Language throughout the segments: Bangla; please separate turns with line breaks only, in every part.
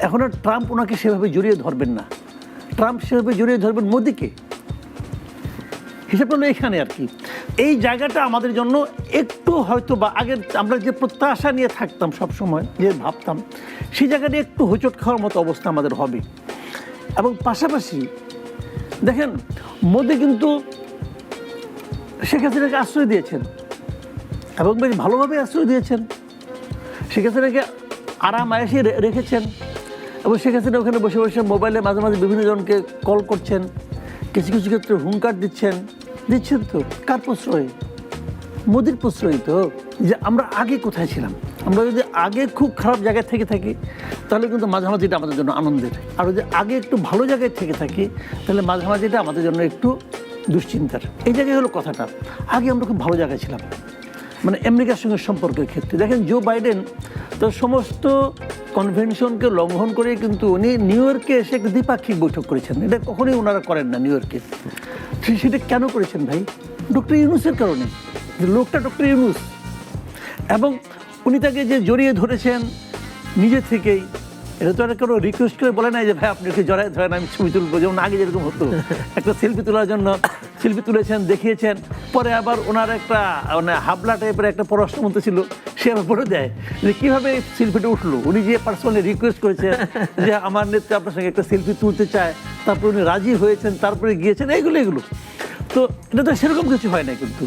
এখন আর ট্রাম্প ওনাকে সেভাবে জড়িয়ে ধরবেন না। ট্রাম্প সেভাবে জড়িয়ে ধরবেন মোদিকে। হিসাব এখানে আর কি। এই জায়গাটা আমাদের জন্য একটু হয়তো বা আগের আমরা যে প্রত্যাশা নিয়ে থাকতাম সব সময় যে ভাবতাম, সেই জায়গাটা একটু হোঁচট খাওয়ার মতো অবস্থা আমাদের হবে। এবং পাশাপাশি দেখেন, মোদি কিন্তু শেখ হাসিনাকে আশ্রয় দিয়েছেন এবং বেশ ভালোভাবে আশ্রয় দিয়েছেন। শেখ হাসিনাকে আরাম আয়াসে রেখেছেন। এবং শেখ হাসিনা ওখানে বসে বসে মোবাইলে মাঝে মাঝে বিভিন্ন জনকে কল করছেন, কিছু কিছু ক্ষেত্রে হুঙ্কার দিচ্ছেন। দিচ্ছেন তো? কার প্রশ্রয়ে? মোদির প্রশ্রয় তো, যে আমরা আগে কোথায় ছিলাম? আমরা যদি আগে খুব খারাপ জায়গায় থেকে থাকি, তাহলে কিন্তু মাঝামাঝিটা আমাদের জন্য আনন্দের। আর যদি আগে একটু ভালো জায়গায় থেকে থাকি, তাহলে মাঝামাঝিটা আমাদের জন্য একটু দুশ্চিন্তার। এই জায়গায় হলো কথাটা। আগে আমরা খুব ভালো জায়গায় ছিলাম। মানে আমেরিকার সঙ্গে সম্পর্কের ক্ষেত্রে। দেখেন জো বাইডেন তার সমস্ত কনভেনশনকে লঙ্ঘন করে কিন্তু উনি নিউ ইয়র্কে এসে একটা দ্বিপাক্ষিক বৈঠক করেছেন। এটা কখনোই ওনারা করেন না নিউ ইয়র্কে সেটা কেন করেছেন ভাই? ডক্টর ইউনুসের কারণে। লোকটা ডক্টর ইউনুস এবং উনি তাকে যে জড়িয়ে ধরেছেন নিজে থেকেই, এটা তো আর কোনো রিকোয়েস্ট করে বলে নাই যে, ভাই, আপনি কি জড়াই ধরেন, আমি ছবি তুলবো। যেমন আগে যেরকম হতো। একটা সেলফি তোলার জন্য সেলফি তুলেছেন দেখিয়েছেন। পরে আবার ওনার একটা মানে হাবলা টাইপের একটা পররাষ্ট্রমন্ত্রী ছিল সে আবার বলে দেয় যে কীভাবে সেলফিটা উঠল? উনি যে পার্সোনালি রিকোয়েস্ট করেছেন যে আমার নেত্রী আপনার সঙ্গে একটা সেলফি তুলতে চায়। তারপরে উনি রাজি হয়েছেন তারপরে গিয়েছেন এইগুলো এগুলো। তো এটা তো সেরকম কিছু হয় না কিন্তু।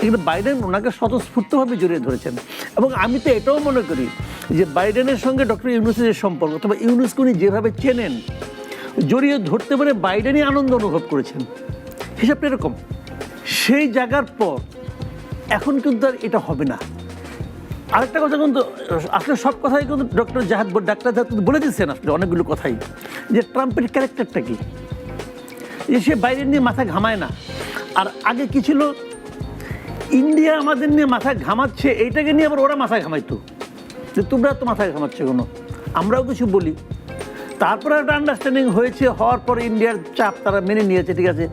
কিন্তু বাইডেন ওনাকে স্বতঃস্ফূর্তভাবে জড়িয়ে ধরেছেন। এবং আমি তো এটাও মনে করি যে বাইডেনের সঙ্গে ডক্টর ইউনুসের যে সম্পর্ক অথবা ইউনুসকে উনি যেভাবে চেনেন জড়িয়ে ধরতে পারে বাইডেনই আনন্দ অনুভব করেছেন। হিসাবটা এরকম। সেই জায়গার পর এখন কিন্তু আর এটা হবে না। আরেকটা কথা কিন্তু আসলে সব কথাই কিন্তু ডক্টর জাহাদ ডাক্তার জাহাদ বলে দিচ্ছেন আসলে অনেকগুলো কথাই, যে ট্রাম্পের ক্যারেক্টারটা কি? যে সে বাইরে নিয়ে মাথা ঘামায় না। আর আগে কি ছিল? ইন্ডিয়া আমাদের নিয়ে মাথা ঘামাচ্ছে, এইটাকে নিয়ে আবার ওরা মাথা ঘামাইতো। যে তোমরা তো মাথা ঘামাচ্ছে কোনো? আমরাও কিছু বলি। তারপরে একটা আন্ডারস্ট্যান্ডিং হয়েছে, হওয়ার পরে ইন্ডিয়ার চাপ তারা মেনে নিয়েছে, ঠিক আছে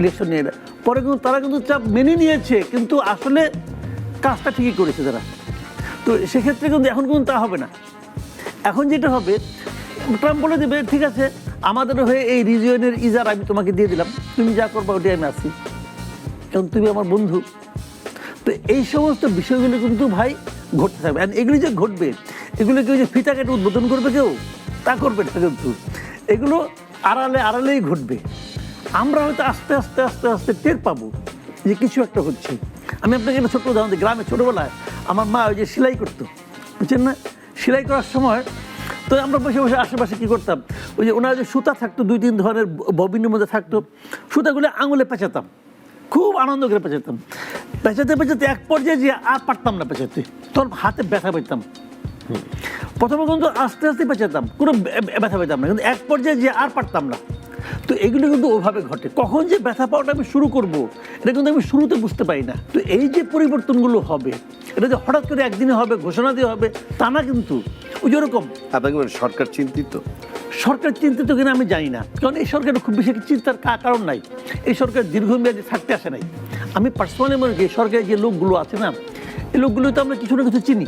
ইলেকশন নিয়ে। পরে কিন্তু তারা কিন্তু চাপ মেনে নিয়েছে, কিন্তু আসলে কাজটা ঠিকই করেছে তারা। তো সেক্ষেত্রে কিন্তু এখন কিন্তু তা হবে না। এখন যেটা হবে ট্রাম্প বলে দেবে, ঠিক আছে, আমাদের হয়ে এই রিজিয়নের ইজার আমি তোমাকে দিয়ে দিলাম। তুমি যা করবা ওটাই আমি আছি। কারণ তুমি আমার বন্ধু। তো এই সমস্ত বিষয়গুলো কিন্তু ভাই ঘটতে থাকবে। এগুলি যে ঘটবে এগুলো কেউ যে ফিতা কেটে উদ্বোধন করবে কেউ? তা করবে না কিন্তু। এগুলো আড়ালে আড়ালেই ঘটবে। আমরা হয়তো আস্তে আস্তে আস্তে আস্তে টের পাবো যে কিছু একটা হচ্ছে। আমি আপনাকে একটা ছোট্ট উদাহরণ দিই। গ্রামে ছোটোবেলায় আমার মা ওই যে সেলাই করতো, বুঝছেন না? সেলাই করার সময় তো আমরা বসে বসে আশেপাশে কী করতাম? ওই যে ওনার যে সুতা থাকতো, দুই, তিন ধরনের ববিনের মধ্যে থাকতো, সুতাগুলো আঙুলে পেঁচাতাম। খুব আনন্দ করে পেঁচাতাম। পেঁচাতে পেঁচাতে এক পর্যায়ে যে আর পারতাম না পেঁচাতে। তোর হাতে ব্যথা পেতাম প্রথমে কিন্তু আস্তে আস্তে পেঁচাতাম কোনো ব্যথা পেতাম না কিন্তু এক পর্যায়ে যে আর পারতাম না তো এগুলো কিন্তু ওভাবে ঘটে। কখন যে ব্যথা পাওয়াটা আমি শুরু করব এটা কিন্তু আমি শুরুতে বুঝতে পারি না। তো এই যে পরিবর্তনগুলো হবে এটা যে হঠাৎ করে একদিনে হবে ঘোষণা দিয়ে হবে তা না কিন্তু। ওই যেরকম
আপনাকে বলেন সরকার চিন্তিত?
সরকার চিন্তিত কিনা আমি জানি না। কারণ এই সরকারের খুব বেশি চিন্তার কারণ নাই। এই সরকার দীর্ঘমেয়াদী থাকতে আসে নাই। আমি পার্সোনালি মনে করি সরকারের যে লোকগুলো আছে না এই লোকগুলো তো আমরা কিছু না কিছু চিনি।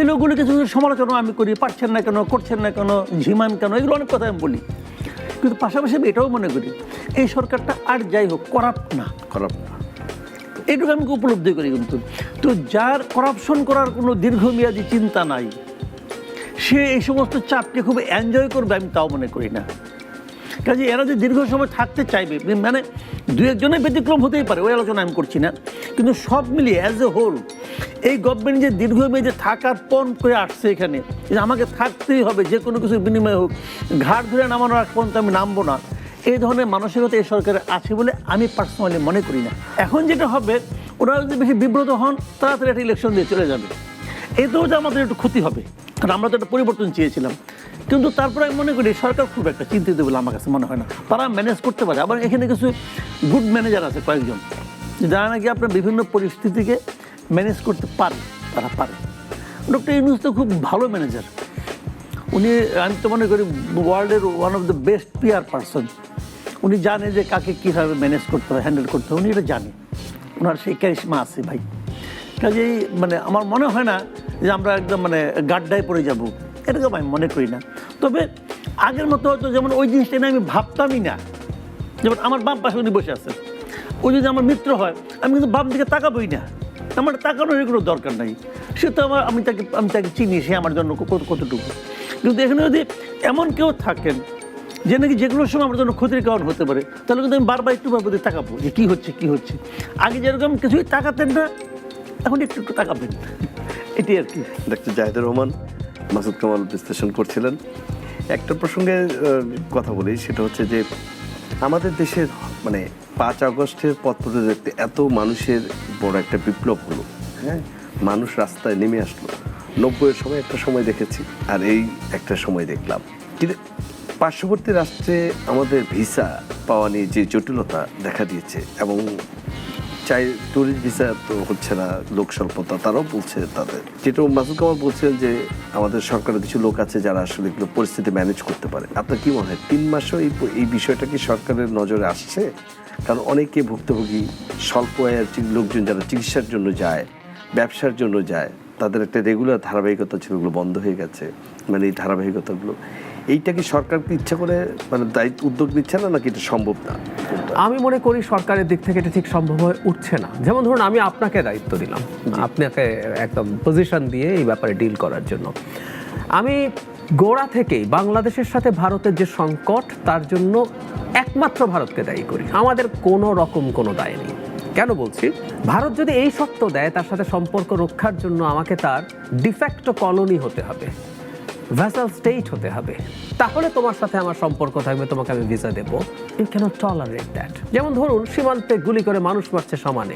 এই লোকগুলো কিছু সমালোচনা আমি করি পারছেন না কেন করছেন না কেন ঝিমান কেন এগুলো অনেক কথা আমি বলি। কিন্তু পাশাপাশি আমি এটাও মনে করি এই সরকারটা আর যাই হোক করাপ্ট না।
খারাপ
এইটুকু আমি উপলব্ধি করি কিন্তু। তো যার করাপশন করার কোনো দীর্ঘমেয়াদী চিন্তা নাই সে এই সমস্ত চাপকে খুব এনজয় করবে আমি তাও মনে করি না। কাজে এরা যে দীর্ঘ সময় থাকতে চাইবে মানে দু একজনের ব্যতিক্রম হতেই পারে ওই আলোচনা আমি করছি না। কিন্তু সব মিলিয়ে অ্যাজ এ হোল এই গভর্নমেন্ট যে দীর্ঘমেয়াদে থাকার পণ করে আসছে এখানে, যে আমাকে থাকতেই হবে, যে কোনো কিছুর বিনিময়ে হোক, ঘাট ধরে নামানোর আগ পর্যন্ত আমি নামবো না। এই ধরনের মানসিকতা এই সরকারের আছে বলে আমি পার্সোনালি মনে করি না। এখন যেটা হবে ওরা যদি বেশি বিব্রত হন, তাড়াতাড়ি একটা ইলেকশন দিয়ে চলে যাবে। এতেও যে আমাদের একটু ক্ষতি হবে, কারণ আমরা তো একটা পরিবর্তন চেয়েছিলাম। কিন্তু তারপরে আমি মনে করি, সরকার খুব একটা চিন্তিত বলে আমার কাছে মনে হয় না। তারা ম্যানেজ করতে পারে। আবার এখানে কিছু গুড ম্যানেজার আছে কয়েকজন। যারা নাকি আপনার বিভিন্ন পরিস্থিতিকে ম্যানেজ করতে পারে, তারা পারে। ডক্টর ইউনুস তো খুব ভালো ম্যানেজার উনি, আমি তো মনে করি ওয়ার্ল্ডের one of the best peer person উনি জানে যে কাকে কীভাবে ম্যানেজ করতে হয় হ্যান্ডেল করতে হয়, উনি এটা জানে। ওনার সেই ক্যারিশমা আছে ভাই। কাজেই মানে আমার মনে হয় না যে আমরা একদম মানে গাড্ডায় পড়ে যাব। এরকম আমি মনে করি না। তবে আগের মতো হয়তো যেমন ওই জিনিসটা নিয়ে আমি ভাবতামই না। যেমন আমার বাম পাশে উনি বসে আছেন। ও যদি আমার মিত্র হয়, আমি কিন্তু বাম দিকে তাকাবই না। আমার তাকানোর কোনো দরকার নাই। সে তো আমার, আমি তাকে আমি তাকে চিনি, সে আমার জন্য কত, কতটুকু। কিন্তু এখানে যদি এমন কেউ থাকেন, যে নাকি যে কোনো সময় আমার জন্য ক্ষতির কারণ হতে পারে, তাহলে কিন্তু আমি বারবার একটু বারবার তাকাবো, যে কী হচ্ছে কী হচ্ছে। আগে যেরকম কিছুই তাকাতেন না, এখন একটু একটু তাকাবেন। এটাই আর কি।
ডাক্তার জাহিদুর রহমান, মাসুদ কামাল বিশ্লেষণ করছিলেন। একটা প্রসঙ্গে কথা বলি, সেটা হচ্ছে যে আমাদের দেশের মানে পাঁচ আগস্টের পথ দেখতে এত মানুষের বড় একটা বিপ্লব হলো হ্যাঁ? মানুষ রাস্তায় নেমে আসলো। নব্বইয়ের সময় একটা সময় দেখেছি, আর এই একটা সময় দেখলাম। কিন্তু পার্শ্ববর্তী রাষ্ট্রে আমাদের ভিসা পাওয়া নিয়ে যে জটিলতা দেখা দিয়েছে এবং চাই ট্যুরিস্ট ভিসা তো হচ্ছে না লোক স্বল্পতা, তারাও বলছে তাদের। যেটা মাসুদ কামাল বলছেন যে আমাদের সরকারের কিছু লোক আছে যারা আসলে এগুলো পরিস্থিতি ম্যানেজ করতে পারে। আপনার কি মনে হয়, তিন মাসও এই এই বিষয়টা কি সরকারের নজরে আসছে? কারণ অনেকে ভুক্তভোগী, স্বল্প আয়ের লোকজন যারা চিকিৎসার জন্য যায়, ব্যবসার জন্য যায়, তাদের একটা রেগুলার ধারাবাহিকতা ছিল ওগুলো বন্ধ হয়ে গেছে। মানে এই ধারাবাহিকতাগুলো এইটা কি সরকার কি ইচ্ছা করে মানে দায়িত্ব উদ্যোগ নিচ্ছে না নাকি এটা সম্ভব না?
আমি মনে করি সরকারের দিক থেকে এটা ঠিক সম্ভব হয়ে উঠছে না। যেমন ধরুন আমি আপনাকে দায়িত্ব দিলাম। আপনাকে একদম পজিশন দিয়ে এই ব্যাপারে ডিল করার জন্য। আমি গোড়া থেকেই বাংলাদেশের সাথে ভারতের যে সংকট তার জন্য একমাত্র ভারতকে দায়ী করি। আমাদের কোনো রকম কোনো দায় নেই। কেন বলছি? ভারত যদি এই সত্য দেয় তার সাথে সম্পর্ক রক্ষার জন্য আমাকে তার ডিফ্যাক্টো কলোনি হতে হবে। ভ্যাসাল স্টেট হতে হবে। তাহলে তোমার সাথে আমার সম্পর্ক থাকবে, তোমাকে আমি ভিসা দেবো। ইউ ক্যানট টলারেট দ্যাট যেমন ধরুন, সীমান্তে গুলি করে মানুষ মারছে সমানে।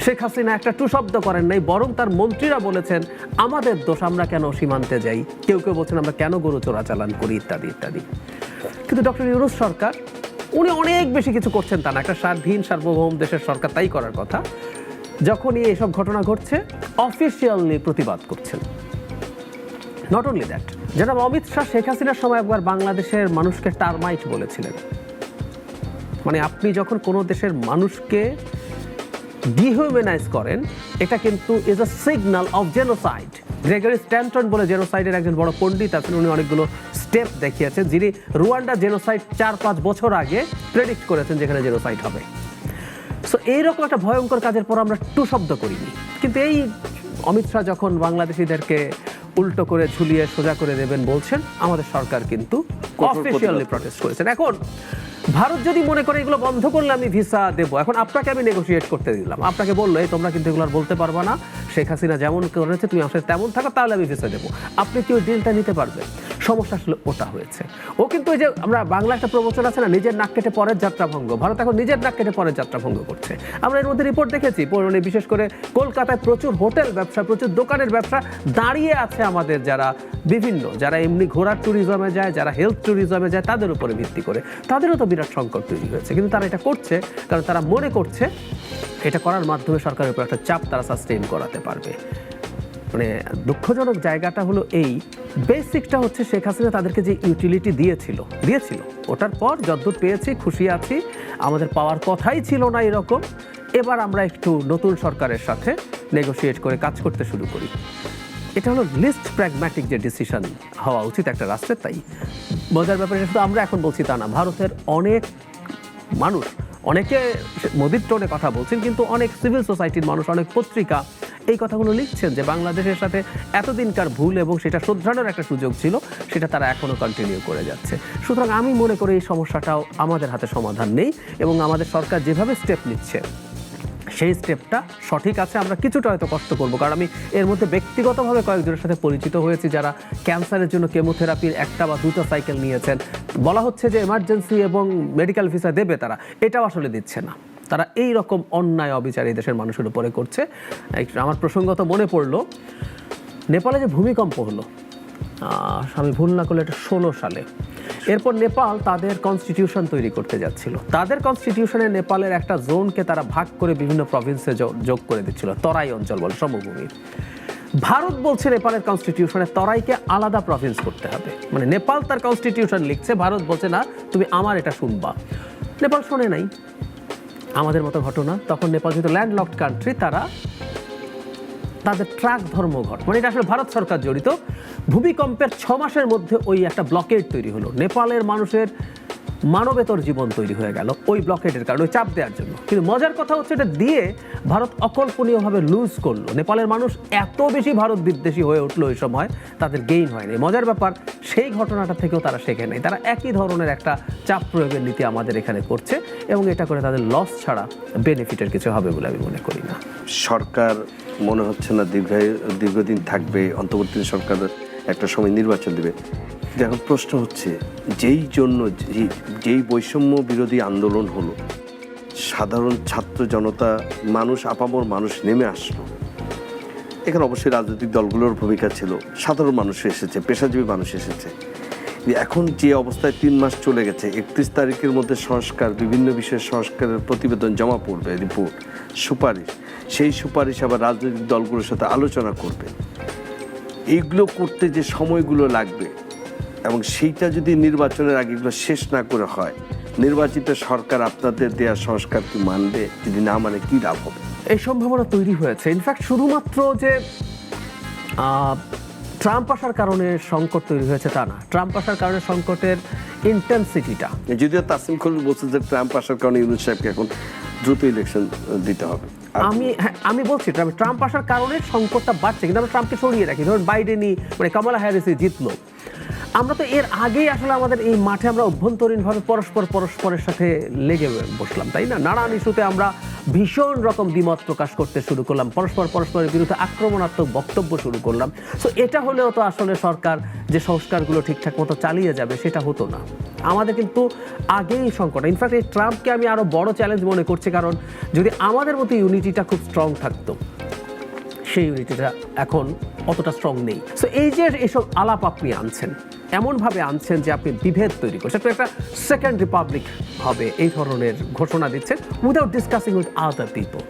শেখ হাসিনা একটা টু শব্দ করেন নাই, বরং তার মন্ত্রীরা বলেছেন, আমাদের দোষ, আমরা কেন সীমান্তে যাই? কেউ কেউ বলছেন, আমরা কেন গরু চোরাচালান করি? ইত্যাদি ইত্যাদি। কিন্তু ডক্টর ইউনুস সরকার, উনি অনেক বেশি কিছু করছেন তা না, একটা স্বাধীন, সার্বভৌম দেশের সরকার তাই করার কথা। যখনই এসব ঘটনা ঘটছে অফিসিয়ালি প্রতিবাদ করছেন। নট অনলি দ্যাট জনাব অমিত শাহ শেখ হাসিনার সময় একবার বাংলাদেশের মানুষকে টারমাইট বলেছিলেন। মানে আপনি যখন কোনো দেশের মানুষকে ডিহিউম্যানাইজ করেন, এটা কিন্তু is a signal of genocide Gregory Stanton বলে জেনোসাইডের একজন বড় পণ্ডিত আছেন, উনি অনেকগুলো স্টেপ দেখিয়েছেন, যিনি রুয়ান্ডা জেনোসাইড চার পাঁচ বছর আগে প্রেডিক্ট করেছেন যেখানে জেনোসাইড হবে। সো এইরকম একটা ভয়ঙ্কর কাজের পর আমরা টু শব্দ করিনি। কিন্তু এই অমিত শাহ যখন বাংলাদেশিদেরকে উল্টো করে ঝুলিয়ে সোজা করে দেবেন বলছেন। আমাদের সরকার কিন্তু অফিসিয়ালি প্রটেস্ট করেছেন। এখন ভারত যদি মনে করে এগুলো বন্ধ করলে আমি ভিসা দেবো। এখন আপনাকে আমি নেগোসিয়েট করতে দিলাম। আপনাকে বলল এই তোমরা কিন্তু এগুলো আর বলতে পারবা না। শেখ হাসিনা যেমন করেছে তুমি আমার সাথে তেমন থাকা তাহলে আমি ভিসা দেবো। আপনি কি ওই ডিলটা নিতে পারবেন? সমস্যা আসলে ওটা হয়েছে। ও কিন্তু ওই যে আমরা বাংলা একটা প্রবচন আছে না, নিজের নাক কেটে পরের যাত্রা ভঙ্গ। ভারত এখন নিজের নাক কেটে পরের যাত্রা ভঙ্গ করছে। আমরা এর মধ্যে রিপোর্ট দেখেছি মানে বিশেষ করে কলকাতায় প্রচুর হোটেল ব্যবসা, প্রচুর দোকানের ব্যবসা দাঁড়িয়ে আছে আমাদের যারা বিভিন্ন, যারা এমনি ঘোরার ট্যুরিজমে যায়, যারা হেলথ ট্যুরিজমে যায়, তাদের উপরে ভিত্তি করে। তাদেরও তো বিরাট সংকট তৈরি হয়েছে। কিন্তু তারা এটা করছে কারণ তারা মনে করছে, এটা করার মাধ্যমে সরকারের উপর একটা চাপ তারা সাস্টেইন করাতে পারবে। মানে দুঃখজনক জায়গাটা হলো এই। বেসিকটা হচ্ছে শেখ হাসিনা তাদেরকে যে ইউটিলিটি দিয়েছিল দিয়েছিল, ওটার পর যদ্দূর পেয়েছি, খুশি আছি, আমাদের পাওয়ার কথাই ছিল না এরকম। এবার আমরা একটু নতুন সরকারের সাথে নেগোশিয়েট করে কাজ করতে শুরু করি। এটা হলো লিস্ট প্র্যাগম্যাটিক যে ডিসিশন হওয়া উচিত একটা রাষ্ট্রের, তাই মজার ব্যাপারে শুধু আমরা এখন বলছি তা না, ভারতের অনেক মানুষ, অনেকে মোদির টোনে কথা বলছেন, কিন্তু অনেক সিভিল সোসাইটির মানুষ, অনেক পত্রিকা এই কথাগুলো লিখছেন যে বাংলাদেশের সাথে এতদিনকার ভুল এবং সেটা শোধরানোর একটা সুযোগ ছিল, সেটা তারা এখনও কন্টিনিউ করে যাচ্ছে। সুতরাং আমি মনে করি এই সমস্যাটাও আমাদের হাতে সমাধান নেই এবং আমাদের সরকার যেভাবে স্টেপ নিচ্ছে, সেই স্টেপটা সঠিক আছে। আমরা কিছুটা হয়তো কষ্ট করব, কারণ আমি এর মধ্যে ব্যক্তিগতভাবে কয়েকজনের সাথে পরিচিত হয়েছি যারা ক্যান্সারের জন্য কেমোথেরাপির একটা বা দুটো সাইকেল নিয়েছেন। বলা হচ্ছে যে এমার্জেন্সি এবং মেডিকেল ভিসা দেবে তারা, এটাও আসলে দিচ্ছে না। তারা এই রকম অন্যায় অবিচার এই দেশের মানুষের উপরে করছে। আমার প্রসঙ্গত মনে পড়ল, নেপালে যে ভূমিকম্প হলো আমি ভুল না করলে এটা ষোলো সালে। এরপর নেপাল তাদের কনস্টিটিউশন তৈরি করতে যাচ্ছিল। তাদের কনস্টিটিউশনে নেপালের একটা জোনকে তারা ভাগ করে বিভিন্ন প্রভিন্সে যোগ করে দিচ্ছিল, তরাই অঞ্চল বলে, সমভূমি। ভারত বলছে নেপালের কনস্টিটিউশনে তরাইকে আলাদা প্রভিন্স করতে হবে। মানে নেপাল তার কনস্টিটিউশন লিখছে, ভারত বলছে, না, তুমি আমার এটা শুনবা। নেপাল শোনে নাই। আমাদের মতো ঘটনা। তখন নেপাল যেহেতু ল্যান্ডলকড কান্ট্রি তারা তাদের ট্রাক ধর্মঘট মানে এটা আসলে ভারত সরকার জড়িত। ভূমিকম্পের ছ মাসের মধ্যে ওই একটা ব্লকেট তৈরি হলো। নেপালের মানুষের মানবেতর জীবন তৈরি হয়ে গেল ওই ব্লকেটের কারণে চাপ দেওয়ার জন্য। কিন্তু মজার কথা হচ্ছে এটা দিয়ে ভারত অকল্পনীয়ভাবে লুজ করল। নেপালের মানুষ এত বেশি ভারত বিদ্বেষী হয়ে উঠল ওই সময়, তাদের গেইন হয়নি। মজার ব্যাপার, সেই ঘটনাটা থেকেও তারা শেখে নেই। তারা একই ধরনের একটা চাপ প্রয়োগের নীতি আমাদের এখানে করছে এবং এটা করে তাদের লস ছাড়া বেনিফিটের কিছু হবে বলে আমি মনে করি না।
সরকার মনে হচ্ছে না দীর্ঘ দীর্ঘদিন থাকবে, অন্তর্বর্তী সরকার একটা সময় নির্বাচন দেবে। এখন প্রশ্ন হচ্ছে, যেই জন্য যেই বৈষম্য বিরোধী আন্দোলন হলো, সাধারণ ছাত্র জনতা, মানুষ আপামর মানুষ নেমে আসলো। এখানে অবশ্যই রাজনৈতিক দলগুলোর ভূমিকা ছিল। সাধারণ মানুষ এসেছে, পেশাজীবী মানুষ এসেছে। এখন যে অবস্থায় তিন মাস চলে গেছে, একত্রিশ তারিখের মধ্যে সংস্কার, বিভিন্ন বিষয়ে সংস্কারের প্রতিবেদন জমা পড়বে, রিপোর্ট, সুপারিশ। সেই সুপারিশ আবার রাজনৈতিক দলগুলোর সাথে আলোচনা করবে। এইগুলো করতে যে সময়গুলো লাগবে এবং সেইটা যদি নির্বাচনের আগে এগুলো শেষ না করে হয় নির্বাচিত সরকার আপনাদের দেওয়া সংস্কার কি মানবে? যদি না মানে কি লাভ হবে?
এই সম্ভাবনা তৈরি হয়েছে। ইনফ্যাক্ট শুধুমাত্র যে ট্রাম্প আসার কারণে সংকট তৈরি হয়েছে তা না। ট্রাম্প আসার কারণে সংকটের ইন্টেন্সিটিটা
যদিও তাসিম খলিল বলছে যে ট্রাম্প আসার কারণে ইউনুস সাহেবকে এখন দ্রুত ইলেকশন দিতে হবে।
আমি হ্যাঁ, আমি বলছি ট্রাম্প ট্রাম্প আসার কারণে সংকটটা বাড়ছে কিন্তু আমরা ট্রাম্পকে সরিয়ে রাখি। ধরুন বাইডেনই মানে কামালা হ্যারিসই জিতলো। আমরা তো এর আগেই আসলে আমাদের এই মাঠে আমরা অভ্যন্তরীণভাবে পরস্পর পরস্পরের সাথে লেগে বসলাম, তাই না? নানান ইস্যুতে আমরা ভীষণ রকম দ্বিমত প্রকাশ করতে শুরু করলাম, পরস্পর পরস্পরের বিরুদ্ধে আক্রমণাত্মক বক্তব্য শুরু করলাম। সো এটা হলেও তো আসলে সরকার যে সংস্কারগুলো ঠিকঠাক মতো চালিয়ে যাবে সেটা হতো না। আমাদের কিন্তু আগেই সংকট। ইনফ্যাক্ট এই ট্রাম্পকে আমি আরও বড় চ্যালেঞ্জ মনে করছি, কারণ যদি আমাদের মতো ইউনিটিটা খুব স্ট্রং থাকতো, সেই ইউনিটিটা এখন অতটা স্ট্রং নেই। সো এই যে এসব আলাপ আপনি আনছেন এমনভাবে আনছেন যে আপনি বিভেদ তৈরি করছেন। একটা সেকেন্ড রিপাবলিক হবে এই ধরনের ঘোষণা দিচ্ছেন without discussing with other people